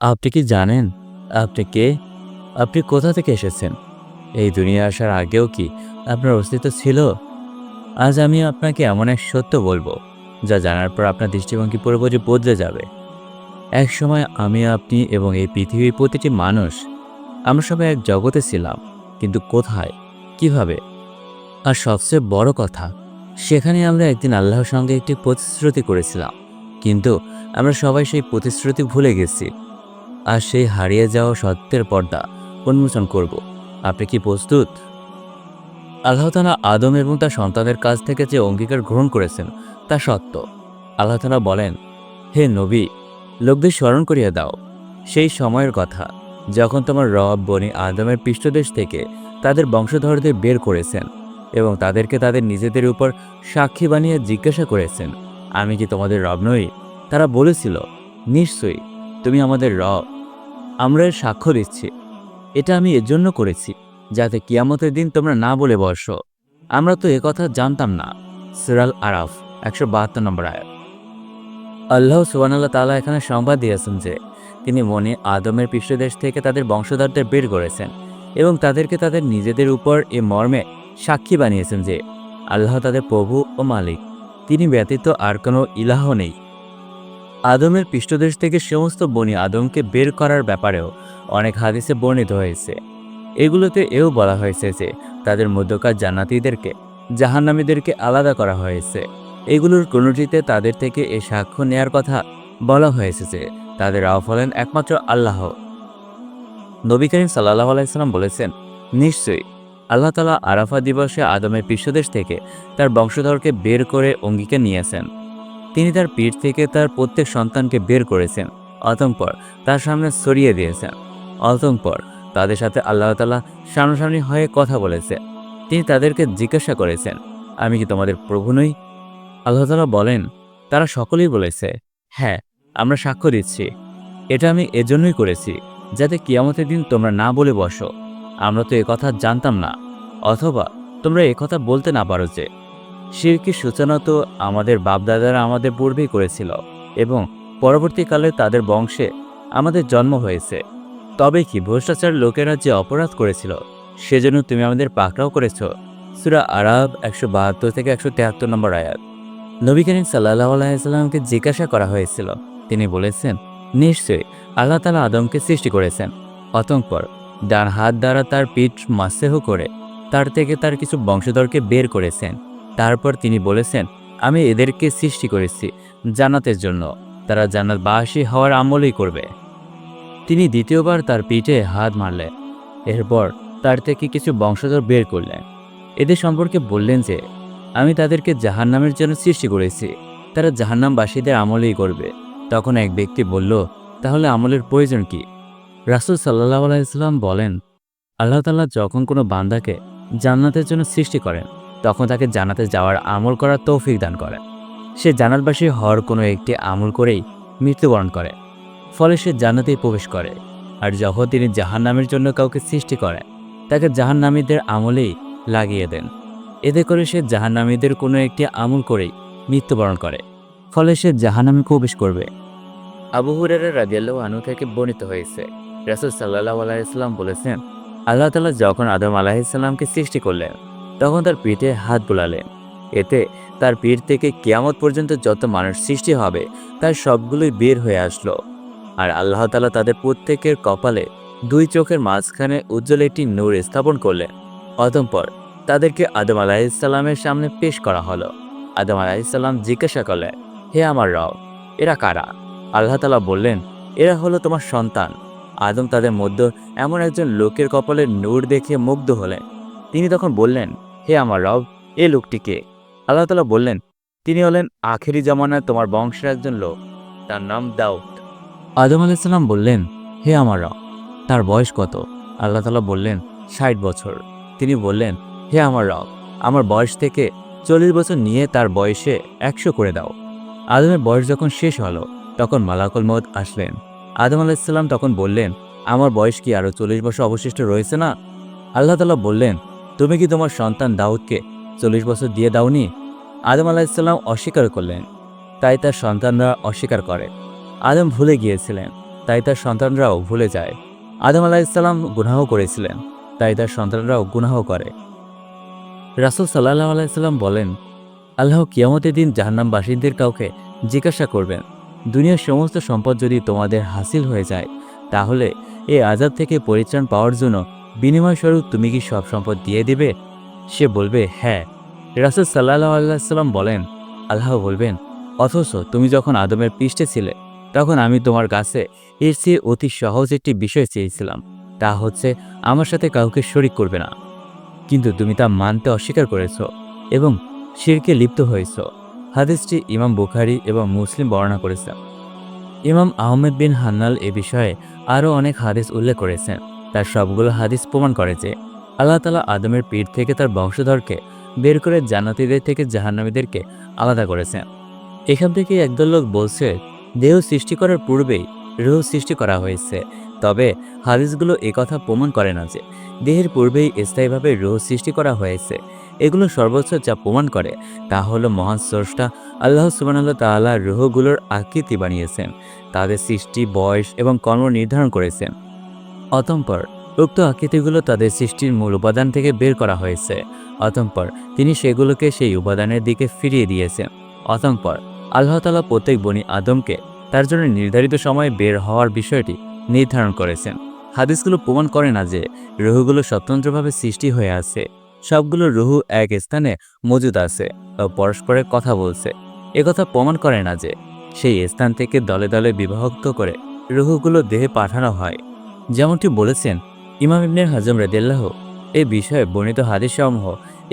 আপনি কি জানেন? আপনি কে? আপনি কোথা থেকে এসেছেন? এই দুনিয়া আসার আগেও কি আপনার অস্তিত্ব ছিল? আজ আমি আপনাকে এমন এক সত্য বলব, যা জানার পর আপনার দৃষ্টিভঙ্গি পুরোপুরি বদলে যাবে। এক সময় আমি, আপনি এবং এই পৃথিবীর প্রতিটি মানুষ, আমরা সবাই এক জগতে ছিলাম, কিন্তু কোথায়? কীভাবে? আর সবচেয়ে বড় কথা, সেখানে আমরা একদিন আল্লাহর সঙ্গে একটি প্রতিশ্রুতি করেছিলাম, কিন্তু আমরা সবাই সেই প্রতিশ্রুতি ভুলে গেছি। আর সেই হারিয়ে যাওয়া সত্যের পর্দা উন্মোচন করব। আপনি কি প্রস্তুত? আল্লাহ তালা আদম এবং তার সন্তানের কাছ থেকে যে অঙ্গীকার গ্রহণ করেছেন, তা সত্য। আল্লাহ তালা বলেন, হে নবী, লোকদের স্মরণ করিয়ে দাও। সেই সময়ের কথা, যখন তোমার রব বনি আদমের পৃষ্ঠদেশ থেকে তাদের বংশধরদের বের করেছেন এবং তাদেরকে তাদের নিজেদের উপর সাক্ষী বানিয়ে জিজ্ঞাসা করেছেন, আমি কি তোমাদের রব নই তারা বলেছিল, নিশ্চয়ই তুমি আমাদের রব। আমরা এর সাক্ষ্য দিচ্ছি। এটা আমি এর জন্য করেছি, যাতে কিয়ামতের দিন তোমরা না বলে বসো। আমরা তো কথা জানতাম না। সিরাল আরাফ, একশো বাহাত্তর নম্বর আয়াত। আল্লাহ সুবানাল্লাহ তালা এখানে সংবাদ দিয়েছেন যে, তিনি মনে আদমের পৃষ্ঠদেশ থেকে তাদের বংশধরদের বের করেছেন এবং তাদেরকে তাদের নিজেদের উপর এ মর্মে সাক্ষী বানিয়েছেন যে, আল্লাহ তাদের প্রভু ও মালিক। তিনি ব্যতীত আর কোনো ইলাহ নেই। আদমের পৃষ্ঠদেশ থেকে সমস্ত বনি আদমকে বের করার ব্যাপারেও অনেক হাদিসে বর্ণিত হয়েছে। এগুলোতে এও বলা হয়েছে যে তাদের মধ্যকার জান্নাতীদেরকে, জাহান্নামীদেরকে আলাদা করা হয়েছে। এগুলোর কোনোটিতে তাদের থেকে এ সাক্ষ্য নেয়ার কথা বলা হয়েছে যে তাদের রাও হলেন একমাত্র আল্লাহ। নবী করিম সাল্লাহ আলাইসাল্লাম বলেছেন, নিশ্চয়ই আল্লাহ তালা আরাফা দিবসে আদমের পৃষ্ঠদেশ থেকে তার বংশধরকে বের করে অঙ্গীকার নিয়েছেন। তিনি তার পিঠ থেকে তার প্রত্যেক সন্তানকে বের করেছেন, অতঃপর তার সামনে সরিয়ে দিয়েছেন। অতঃপর তাদের সাথে আল্লাহ তালা সামনাসামনি হয়ে কথা বলেছে। তিনি তাদেরকে জিজ্ঞাসা করেছেন, আমি কি তোমাদের প্রভু নই? আল্লাহ তালা বলেন, তারা সকলেই বলেছে হ্যাঁ আমরা সাক্ষ্য দিচ্ছি। এটা আমি এজন্যই করেছি, যাতে কিয়ামতের দিন তোমরা না বলে বসো। আমরা তো কথা জানতাম না, অথবা তোমরা কথা বলতে না পারো যে শিরকি সূচনা তো আমাদের বাপদাদারা আমাদের পূর্বেই করেছিল এবং পরবর্তীকালে তাদের বংশে আমাদের জন্ম হয়েছে। তবে কি ভ্রষ্টাচার লোকেরা যে অপরাধ করেছিল, সেজন্য তুমি আমাদের পাকড়াও করেছ? সুরা আরব একশো বাহাত্তর থেকে একশো তেহাত্তর নম্বর আয়াত। নবী করিম সাল্লাহ আলাইসাল্লামকে জিজ্ঞাসা করা হয়েছিল। তিনি বলেছেন, নিশ্চয়ই আল্লাহ তালা আদমকে সৃষ্টি করেছেন। অতঙ্কর ডান হাত দ্বারা তার পিঠ মাসেহ করে তার থেকে তার কিছু বংশধরকে বের করেছেন। তারপর তিনি বলেছেন, আমি এদেরকে সৃষ্টি করেছি জান্নাতের জন্য। তারা জান্নাতবাসী হওয়ার আমলই করবে। তিনি দ্বিতীয়বার তার পিঠে হাত মারলেন। এরপর তার থেকে কিছু বংশধর বের করলেন। এদের সম্পর্কে বললেন যে, আমি তাদেরকে জাহান্নামের জন্য সৃষ্টি করেছি। তারা জাহান্নামবাসীদের আমলেই করবে। তখন এক ব্যক্তি বলল, তাহলে আমলের প্রয়োজন কি? রাসুল সাল্লাহ আলাইসাল্লাম বলেন, আল্লাহ তাল্লাহ যখন কোনো বান্দাকে জান্নাতের জন্য সৃষ্টি করেন তখন তাকে জানাতে যাওয়ার আমল করার তৌফিক দান করেন সে জান্নাতবাসী হওয়ার কোনো একটি আমল করেই মৃত্যুবরণ করে। ফলে সে জান্নাতেই প্রবেশ করে। আর যখন তিনি জাহান্নামের জন্য কাউকে সৃষ্টি করেন তাকে জাহান্নামীদের আমলেই লাগিয়ে দেন। এতে করে সে জাহান্নামীদের কোনো একটি আমল করেই মৃত্যুবরণ করে। ফলে সে জাহান্নামে প্রবেশ করবে। আবু হুরের রাজিয়াল্লাহ আনু থেকে বর্ণিত হয়েছে, রাসুল সাল্লাহ আলাইসাল্লাম বলেছেন, আল্লাহ তালা যখন আদম আলাহিসাল্লামকে সৃষ্টি করলেন তখন তার পিঠে হাত বোলালেন এতে তার পিঠ থেকে কেয়ামত পর্যন্ত যত মানুষ সৃষ্টি হবে, তার সবগুলোই বের হয়ে আসলো। আর আল্লাহ তালা তাদের প্রত্যেকের কপালে দুই চোখের মাঝখানে উজ্জ্বল একটি নূর স্থাপন করলেন। অতঃপর তাদেরকে আদম আলাহিসাল্লামের সামনে পেশ করা হলো। আদম আলাহিসাল্লাম জিজ্ঞাসা করলেন হে আমার রব, এরা কারা? আল্লাহ তালা বললেন, এরা হলো তোমার সন্তান। আদম তাদের মধ্যে এমন একজন লোকের কপালে নূর দেখে মুগ্ধ হলেন। তিনি তখন বললেন হে আমার রব, এ লোকটিকে আল্লাহ তালা বললেন, তিনি হলেন আখেরি জামানায় তোমার বংশের একজন লোক, তার নাম দাউদ। আদম আলাইসাল্লাম বললেন, হে আমার রব, তার বয়স কত? আল্লাহ তালা বললেন, ষাট বছর। তিনি বললেন, হে আমার রব, আমার বয়স থেকে চল্লিশ বছর নিয়ে তার বয়সে একশো করে দাও। আদমের বয়স যখন শেষ হলো, তখন মালাকুল মদ আসলেন। আদম আলাইসাল্লাম তখন বললেন, আমার বয়স কি আরও চল্লিশ বছর অবশিষ্ট রয়েছে না? আল্লাহ তালা বললেন তুমি কি তোমার সন্তান দাউদকে চল্লিশ বছর দিয়ে দাওনি? আদম আলাহিসাল্লাম অস্বীকার করলেন, তাই তার সন্তানরা অস্বীকার করে। আদম ভুলে গিয়েছিলেন, তাই তার সন্তানরাও ভুলে যায়। আদম আলাহিসাল্লাম গুনাহ করেছিলেন, তাই তার সন্তানরাও গুনাহ করে। রাসুল সাল্লাহ আলাইসাল্লাম বলেন, আল্লাহ কিয়ামতের দিন জাহান্নামবাসীদের কাউকে জিজ্ঞাসা করবেন, দুনিয়ার সমস্ত সম্পদ যদি তোমাদের হাসিল হয়ে যায়, তাহলে এই আজাদ থেকে পরিত্রাণ পাওয়ার জন্য বিনিময় স্বরূপ তুমি কি সব সম্পদ দিয়ে দিবে? সে বলবে হ্যাঁ। রাসুল সাল্লাহ আল্লাহ বলেন, আল্লাহ বলবেন, অথচ তুমি যখন আদমের পৃষ্ঠে ছিলে, তখন আমি তোমার কাছে এর চেয়ে অতি সহজ একটি বিষয় চেয়েছিলাম। তা হচ্ছে, আমার সাথে কাউকে শরিক করবে না। কিন্তু তুমি তা মানতে অস্বীকার করেছ এবং শিরকে লিপ্ত হয়েছ। হাদিসটি ইমাম বুখারি এবং মুসলিম বর্ণনা করেছেন ইমাম আহমেদ বিন হান্নাল এ বিষয়ে আরও অনেক হাদিস উল্লেখ করেছেন। তার সবগুলো হাদিস প্রমাণ করে যে আল্লাহ তালা আদমের পিঠ থেকে তার বংশধরকে বের করে জান্নাতীদের থেকে জাহান্নামীদেরকে আলাদা করেছেন। এখান থেকে একদল লোক বলছে, দেহ সৃষ্টি করার পূর্বেই রুহ সৃষ্টি করা হয়েছে। তবে হাদিসগুলো একথা প্রমাণ করে না যে দেহের পূর্বেই স্থায়ীভাবে রুহ সৃষ্টি করা হয়েছে। এগুলো সর্বোচ্চ যা প্রমাণ করে তা হলো মহান স্রষ্টা আল্লাহ সুবানাল্লাহ তাল্লাহ রুহগুলোর আকৃতি বানিয়েছেন। তাদের সৃষ্টি, বয়স এবং কর্ম নির্ধারণ করেছেন। অতঃপর উক্ত আকৃতিগুলো তাদের সৃষ্টির মূল উপাদান থেকে বের করা হয়েছে। অতঃপর তিনি সেগুলোকে সেই উপাদানের দিকে ফিরিয়ে দিয়েছেন অতঃপর আল্লাহ তালা প্রত্যেক বনি আদমকে তার জন্য নির্ধারিত সময়ে বের হওয়ার বিষয়টি নির্ধারণ করেছেন। হাদিসগুলো প্রমাণ করে না যে রুহগুলো স্বতন্ত্রভাবে সৃষ্টি হয়ে আছে। সবগুলো রুহু এক স্থানে মজুদ আছে ও পরস্পরের কথা বলছে। একথা প্রমাণ করে না যে সেই স্থান থেকে দলে দলে বিভক্ত করে রুহুগুলো দেহে পাঠানো হয়। যেমনটি বলেছেন ইমাম ইবনে হাজম রেদিল্লাহ এ বিষয়ে বর্ণিত হাদিসসমূহ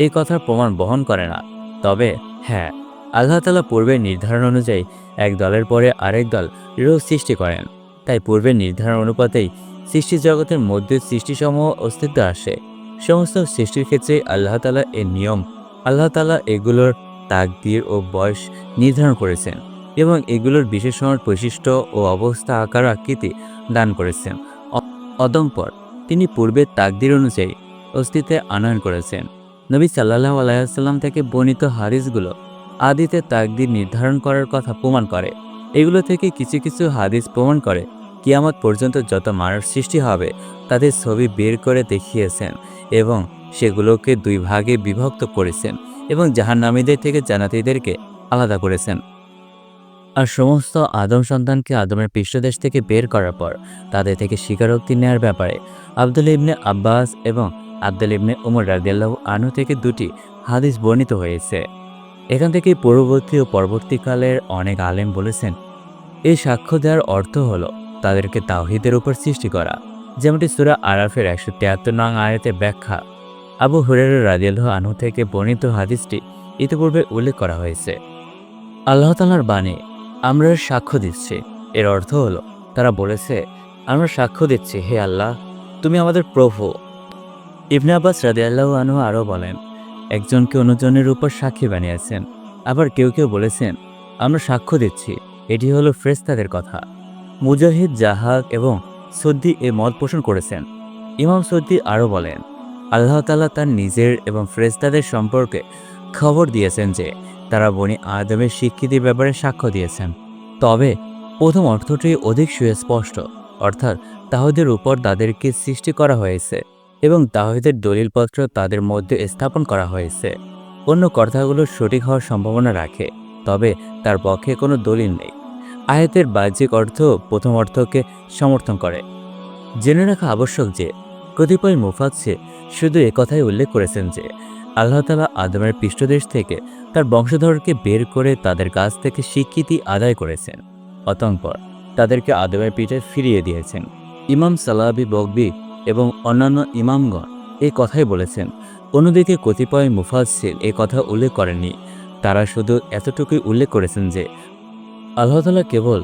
এই কথার প্রমাণ বহন করে না। তবে হ্যাঁ আল্লাহ তালা পূর্বের নির্ধারণ অনুযায়ী এক দলের পরে আরেক দল রোগ সৃষ্টি করেন। তাই পূর্বের নির্ধারণ অনুপাতেই সৃষ্টি জগতের মধ্যে সৃষ্টিসমূহ অস্তিত্ব আসে। সমস্ত সৃষ্টির ক্ষেত্রে আল্লাহ তালা এর নিয়ম, আল্লাহ তালা এগুলোর তাকদির ও বয়স নির্ধারণ করেছেন এবং এগুলোর বিশেষ সময় বৈশিষ্ট্য ও অবস্থা, আকার আকৃতি দান করেছেন। অদম্পর। তিনি পূর্বের তাকদির অনুযায়ী অস্তিত্বে আনয়ন করেছেন। নবী সাল্লাহ আলাইসাল্লাম থেকে বর্ণিত হাদিসগুলো আদিতে তাকদির নির্ধারণ করার কথা প্রমাণ করে। এগুলো থেকে কিছু কিছু হাদিস প্রমাণ করে কিয়ামত পর্যন্ত যত মানুষ সৃষ্টি হবে, তাদের ছবি বের করে দেখিয়েছেন এবং সেগুলোকে দুই ভাগে বিভক্ত করেছেন এবং জাহান্নামীদের থেকে জানাতিদেরকে আলাদা করেছেন। আর সমস্ত আদম সন্তানকে আদমের পৃষ্ঠদেশ থেকে বের করার পর তাদের থেকে স্বীকারোক্তি নেওয়ার ব্যাপারে আবদুল ইবনে আব্বাস এবং আবদুল ইবনে উমর রাদিয়াল্লাহু আনু থেকে দুটি হাদিস বর্ণিত হয়েছে। এখান থেকে পূর্ববর্তী ও পরবর্তীকালের অনেক আলেম বলেছেন, এই সাক্ষ্য দেওয়ার অর্থ হলো তাদেরকে তাওহিদের উপর সৃষ্টি করা। যেমনটি সুরা আরাফের একশো তিয়াত্তর নং আয়াতের ব্যাখ্যা আবু হুরের রাজিয়াল্লাহ আনহু থেকে বর্ণিত হাদিসটি ইতিপূর্বে উল্লেখ করা হয়েছে। আল্লাহ তালার বাণী আমরা সাক্ষ্য দিচ্ছি। এর অর্থ হলো, তারা বলেছে, আমরা সাক্ষ্য দিচ্ছি, হে আল্লাহ, তুমি আমাদের প্রভু। ইবনে আব্বাস রাদিয়াল্লাহু আনহু আরও বলেন, একজনকে অন্যজনের উপর সাক্ষী বানিয়েছেন। আবার কেউ কেউ বলেছেন, আমরা সাক্ষ্য দিচ্ছি, এটি হলো ফ্রেস্তাদের কথা। মুজাহিদ জাহাদ এবং সদ্দি এ মত পোষণ করেছেন। ইমাম সদ্দি আরও বলেন, আল্লাহ তাআলা তার নিজের এবং ফ্রেস্তাদের সম্পর্কে খবর দিয়েছেন যে তারা বনি আদমের স্বীকৃতির ব্যাপারে সাক্ষ্য দিয়েছেন। তবে প্রথম অর্থটি অধিক সুস্পষ্ট, অর্থাৎ তাহদের উপর তাদেরকে সৃষ্টি করা হয়েছে এবং তাহিদের দলিলপত্র তাদের মধ্যে স্থাপন করা হয়েছে। অন্য কথাগুলো সঠিক হওয়ার সম্ভাবনা রাখে, তবে তার পক্ষে কোনো দলিল নেই। আয়াতের বাহ্যিক অর্থ প্রথম অর্থকে সমর্থন করে। জেনে রাখা আবশ্যক যে কতিপয় মুফাচ্ছে শুধু একথাই উল্লেখ করেছেন যে, আল্লাহ তালা আদমের পৃষ্ঠদেশ থেকে তার বংশধরকে বের করে তাদের কাছ থেকে স্বীকৃতি আদায় করেছেন। অতঃপর তাদেরকে আদমের পিঠে ফিরিয়ে দিয়েছেন। ইমাম সালাবি বকবি এবং অন্যান্য ইমামগণ এই কথাই বলেছেন, অন্যদিকে কতিপয় মুফাসির এ কথা উল্লেখ করেননি। তারা শুধু এতটুকুই উল্লেখ করেছেন যে আল্লাহতালা কেবল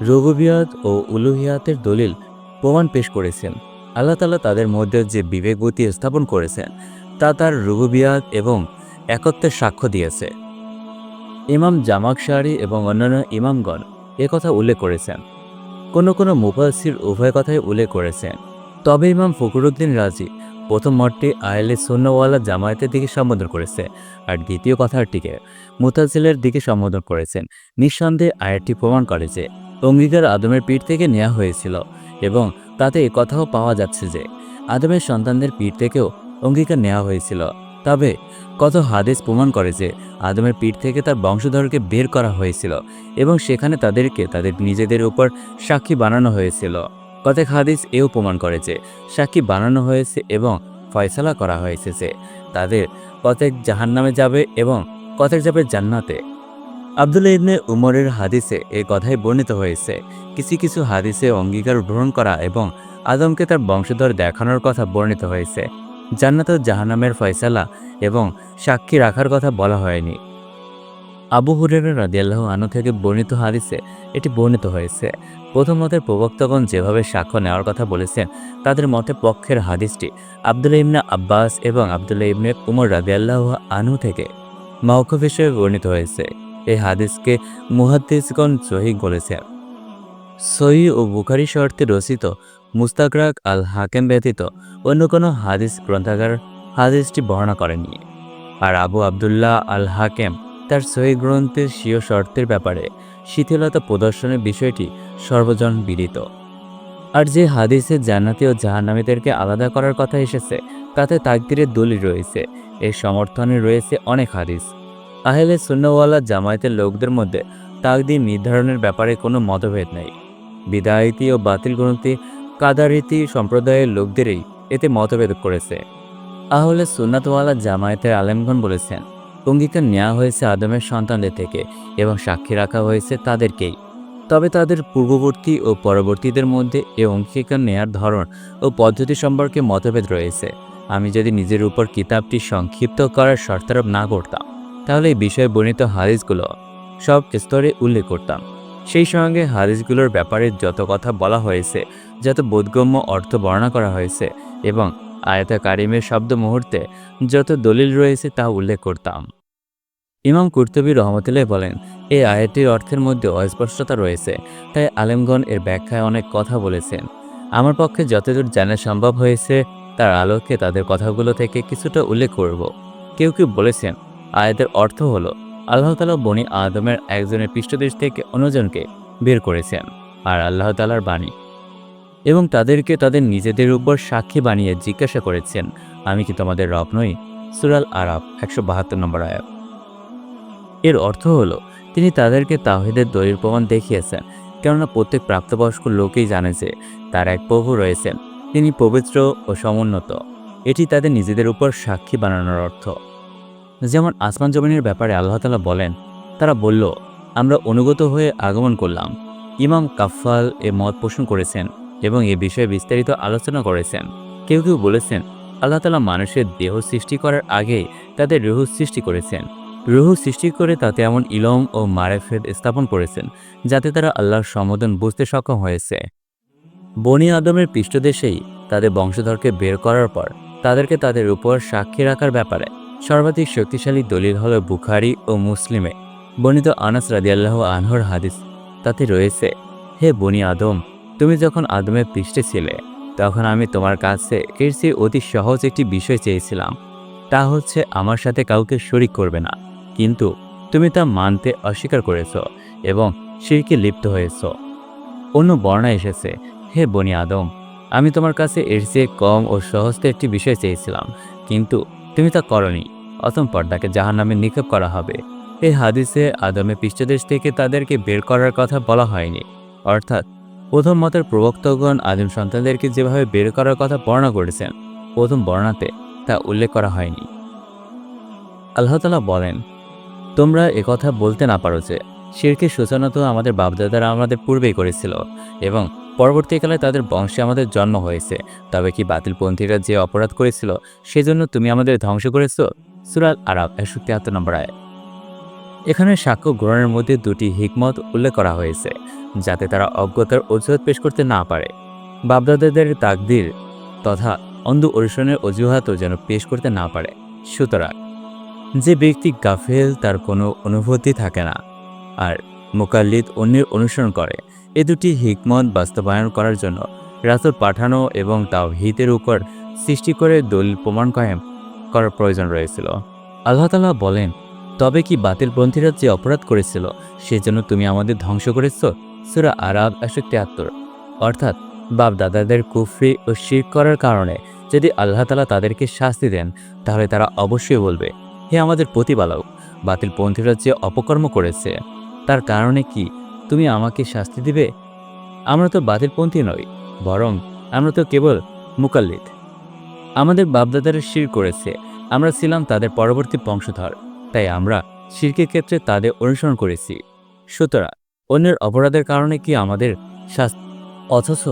রঘুবিয়াত ও উলুহিয়াতের দলিল প্রমাণ পেশ করেছেন। আল্লাহ তালা তাদের মধ্যে যে বিবেকবতী স্থাপন করেছেন, তা তার রুবুবিয়াত এবং একত্বের সাক্ষ্য দিয়েছে। ইমাম জামাকশারি এবং অন্যান্য ইমামগণ কথা উল্লেখ করেছেন। কোনো কোনো মুফাসির উভয় কথাই উল্লেখ করেছেন। তবে ইমাম ফকরুদ্দিন রাজি প্রথম মঠটি আয়েলে সন্ন্যওয়ালা জামায়াতের দিকে সম্বোধন করেছে আর দ্বিতীয় কথাটিকে মুতাজিলের দিকে সম্বোধন করেছেন। নিঃসন্দেহে আয়াতটি প্রমাণ করে যে অঙ্গীকার আদমের পিঠ থেকে নেওয়া হয়েছিল এবং তাতে কথাও পাওয়া যাচ্ছে যে, আদমের সন্তানদের পিঠ থেকেও অঙ্গীকার নেওয়া হয়েছিল। তবে কত হাদিস প্রমাণ করে যে, আদমের পিঠ থেকে তার বংশধরকে বের করা হয়েছিল এবং সেখানে তাদেরকে তাদের নিজেদের উপর সাক্ষী বানানো হয়েছিল। কতক হাদিস এও প্রমাণ করে যে, সাক্ষী বানানো হয়েছে এবং ফয়সালা করা হয়েছে যে, তাদের কতক জাহান্নামে যাবে এবং কতক যাবে জান্নাতে আবদুল্লা ইবনে উমরের হাদিসে এ কথাই বর্ণিত হয়েছে। কিছু কিছু হাদিসে অঙ্গীকার গ্রহণ করা এবং আদমকে তার বংশধর দেখানোর কথা বর্ণিত হয়েছে। জান্নাত জাহানামের ফয়সালা এবং সাক্ষী রাখার কথা বলা হয়নি। আবু হুরেরা রাদিয়াল্লাহু আনু থেকে বর্ণিত হাদিসে এটি বর্ণিত হয়েছে। প্রথম মতের প্রবক্তাগণ যেভাবে সাক্ষ্য নেওয়ার কথা বলেছেন, তাদের মতে পক্ষের হাদিসটি আবদুল্লাহ ইবনে আব্বাস এবং আবদুল্লাহ ইবনে উমর রাদিয়াল্লাহু আনু থেকে মাউকুফ হিসেবে বর্ণিত হয়েছে। এই হাদিসকে মুহাদ্দিসগণ সহি বলেছেন সহি ও বুখারি শর্তে রচিত মুস্তাকরাক আল হাকেম ব্যতীত অন্য কোনো হাদিস গ্রন্থাগার হাদিসটি বর্ণনা করেনি আর আবু আবদুল্লাহ আল হাকেম তার সহি গ্রন্থের স্বীয় শর্তের ব্যাপারে শিথিলতা প্রদর্শনের বিষয়টি সর্বজন বিদিত আর যে হাদিসে জান্নাতি ও জাহান্নামীদেরকে আলাদা করার কথা এসেছে, তাতে তাকদিরের দলিল রয়েছে। এর সমর্থনে রয়েছে অনেক হাদিস। আহলে সুন্নওয়ালা জামায়াতের লোকদের মধ্যে তাকদির নির্ধারণের ব্যাপারে কোনো মতভেদ নেই। বিদায়িতি ও বাতিল গ্রন্থি, কাদারীতি সম্প্রদায়ের লোকদেরই এতে মতভেদ করেছে। আহলে সুন্নাতওয়ালা জামায়াতের আলেমগণ বলেছেন, অঙ্গীকার নেওয়া হয়েছে আদমের সন্তানদের থেকে এবং সাক্ষী রাখা হয়েছে তাদেরকেই। তবে তাদের পূর্ববর্তী ও পরবর্তীদের মধ্যে এ অঙ্গীকার নেয়ার ধরন ও পদ্ধতি সম্পর্কে মতভেদ রয়েছে। আমি যদি নিজের উপর কিতাবটি সংক্ষিপ্ত করার শর্তারোপ না করতাম। তাহলে এই বিষয়ে বর্ণিত হাদিসগুলো সব স্তরে উল্লেখ করতাম। সেই সঙ্গে হাদিসগুলোর ব্যাপারে যত কথা বলা হয়েছে, যত বোধগম্য অর্থ বর্ণনা করা হয়েছে এবং আয়াতা কারিমের শব্দ মুহূর্তে যত দলিল রয়েছে তা উল্লেখ করতাম। ইমাম কুর্তবী রহমতুল্লাহ বলেন, এই আয়াতটির অর্থের মধ্যে অস্পষ্টতা রয়েছে, তাই আলেমগণ এর ব্যাখ্যায় অনেক কথা বলেছেন। আমার পক্ষে যতদূর জানা সম্ভব হয়েছে, তার আলোকে তাদের কথাগুলো থেকে কিছুটা উল্লেখ করব। কেউ কেউ বলেছেন আয়াতের অর্থ হলো, আল্লাহ তালা বনি আদমের একজনের পৃষ্ঠদেশ থেকে অন্যজনকে বের করেছেন, আর আল্লাহ তালার বাণী। এবং তাদেরকে তাদের নিজেদের উপর সাক্ষী বানিয়ে জিজ্ঞাসা করেছেন, আমি কি তোমাদের রব নই? সুরাল আরাব একশো বাহাত্তর নম্বর আয়াত। এর অর্থ হলো, তিনি তাদেরকে তাহিদের দলিল প্রমাণ দেখিয়েছেন, কেননা প্রত্যেক প্রাপ্তবয়স্ক লোকেই জানে যে তার এক প্রভু রয়েছেন। তিনি পবিত্র ও সমুন্নত। এটি তাদের নিজেদের উপর সাক্ষী বানানোর অর্থ। যেমন আসমান জমিনের ব্যাপারে আল্লাহ তালা বলেন, তারা বলল, আমরা অনুগত হয়ে আগমন করলাম। ইমাম কাফাল এ মত পোষণ করেছেন এবং এ বিষয়ে বিস্তারিত আলোচনা করেছেন। কেউ কেউ বলেছেন, আল্লাহ তালা মানুষের দেহ সৃষ্টি করার আগেই তাদের রুহু সৃষ্টি করেছেন। রুহু সৃষ্টি করে তাতে এমন ইলম ও মারেফেদ স্থাপন করেছেন, যাতে তারা আল্লাহর সম্বোধন বুঝতে সক্ষম হয়েছে। বনি আদমের পৃষ্ঠদেশেই তাদের বংশধরকে বের করার পর তাদেরকে তাদের উপর সাক্ষী রাখার ব্যাপারে সর্বাধিক শক্তিশালী দলিল হল বুখারি ও মুসলিমে বর্ণিত আনাস রাদিয়াল্লাহ আনহর হাদিস। তাতে রয়েছে, হে বনি আদম, তুমি যখন আদমের পৃষ্ঠে ছিলে, তখন আমি তোমার কাছে চেয়ে অতি সহজ একটি বিষয় চেয়েছিলাম। তা হচ্ছে, আমার সাথে কাউকে শরিক করবে না। কিন্তু তুমি তা মানতে অস্বীকার করেছ এবং শিরকে লিপ্ত হয়েছ। অন্য বর্ণা এসেছে, হে বনি আদম, আমি তোমার কাছে এর চেয়ে কম ও সহজতে একটি বিষয় চেয়েছিলাম। কিন্তু তুমি তা করনি অতম পর্দাকে জাহান নামে নিক্ষেপ করা হবে। এই হাদিসে আদমে পৃষ্ঠদেশ থেকে তাদেরকে বের করার কথা বলা হয়নি। অর্থাৎ, প্রথম মতের প্রবক্তগণ আদিম সন্তানদেরকে যেভাবে বের করার কথা বর্ণনা করেছেন, প্রথম বর্ণাতে তা উল্লেখ করা হয়নি। আল্লাহ তালা বলেন, তোমরা একথা বলতে না পারো যে, শিরকের সূচনা তো আমাদের বাপদাদারা আমাদের পূর্বেই করেছিল এবং পরবর্তীকালে তাদের বংশে আমাদের জন্ম হয়েছে। তবে কি বাতিলপন্থীরা যে অপরাধ করেছিল, সেজন্য তুমি আমাদের ধ্বংস করেছ? সুরাল আরব একশো তিয়াত্তর নম্বর আয় এখানে সাক্ষ্য গ্রহণের মধ্যে দুটি হিকমত উল্লেখ করা হয়েছে, যাতে তারা অজ্ঞতার অজুহাত পেশ করতে না পারে। বাপদাদাদের তাকদির তথা অন্ধ অনুসরণের অজুহাতও যেন পেশ করতে না পারে। সুতরাং, যে ব্যক্তি গাফেল, তার কোনো অনুভূতি থাকে না। আর মোকাল্লিদ অন্যের অনুসরণ করে। এ দুটি হিকমত বাস্তবায়ন করার জন্য রাসুল পাঠানো এবং তাও হিতের উপর সৃষ্টি করে দলিল প্রমাণ কায়েম করার প্রয়োজন রয়েছিল। আল্লাহ তালা বলেন, তবে কি বাতিলপন্থীরা যে অপরাধ করেছিল, সেজন্য তুমি আমাদের ধ্বংস করেছ? সুরা আরাব একশো তিয়াত্তর। অর্থাৎ বাপ দাদাদের কুফরি ও শির করার কারণে যদি আল্লাহ তালা তাদেরকে শাস্তি দেন, তাহলে তারা অবশ্যই বলবে, হে আমাদের প্রতিপালক বাতিল পন্থীরা যে অপকর্ম করেছে, তার কারণে কি তুমি আমাকে শাস্তি দিবে? আমরা তো বাতিলপন্থী নই, বরং আমরা তো কেবল মুকাল্লিদ। আমাদের বাপদাদারা শির করেছে, আমরা ছিলাম তাদের পরবর্তী বংশধর, তাই আমরা শিরকের ক্ষেত্রে তাদের অনুসরণ করেছি। সুতরাং অন্যের অপরাধের কারণে কি আমাদের শাস্তি অথচ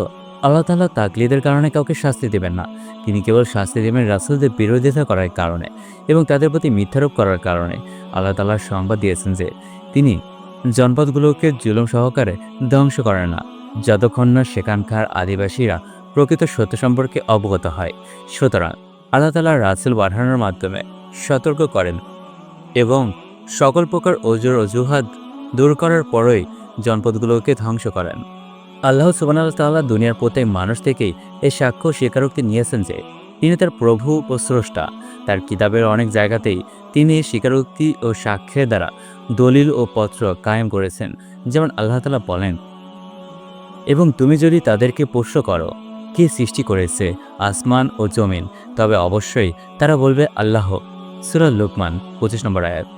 আল্লাহ তালা তাকলিদের কারণে কাউকে শাস্তি দেবেন না। তিনি কেবল শাস্তি দেবেন রাসুলদের বিরোধিতা করার কারণে এবং তাদের প্রতি মিথ্যারোপ করার কারণে। আল্লাহ তালার সংবাদ দিয়েছেন যে তিনি জনপদগুলোকে জুলুম সহকারে ধ্বংস করেন না। যতক্ষণ না সেখানকার আদিবাসীরা প্রকৃত সত্য সম্পর্কে অবগত হয়, সুতরাং আল্লাহ তালা রাসেল পাঠানোর মাধ্যমে সতর্ক করেন এবং সকল প্রকার অজুর অজুহাত দূর করার পরই জনপদগুলোকে ধ্বংস করেন। আল্লাহ সুবান তাল্লাহ দুনিয়ার প্রত্যেক মানুষ থেকেই এই সাক্ষ্য স্বীকারোক্তি নিয়েছেন যে, তিনি তার প্রভু ও স্রষ্টা। তার কিতাবের অনেক জায়গাতেই তিনি স্বীকারোক্তি ও সাক্ষ্যের দ্বারা দলিল ও পত্র কায়েম করেছেন, যেমন আল্লাহ তালা বলেন, এবং তুমি যদি তাদেরকে পোষ্য করো, কে সৃষ্টি করেছে, আসমান ও জমিন, তবে অবশ্যই তারা বলবে আল্লাহ। সুরাল লোকমান, পঁচিশ নম্বর আয়াত।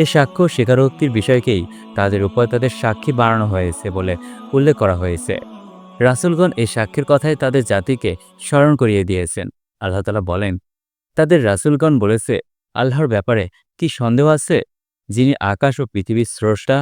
এই সাক্ষ্য স্বীকারোক্তির বিষয়কেই তাদের উপর তাদের সাক্ষী বাড়ানো হয়েছে বলে উল্লেখ করা হয়েছে। রাসুলগণ এই সাক্ষীর কথায় তাদের জাতিকে স্মরণ করিয়ে দিয়েছেন। আল্লাহ তালা বলেন, তাদের রাসুলগণ বলেছে, আল্লাহর ব্যাপারে কি সন্দেহ আছে? যিনি আকাশ ও পৃথিবীর স্রষ্টা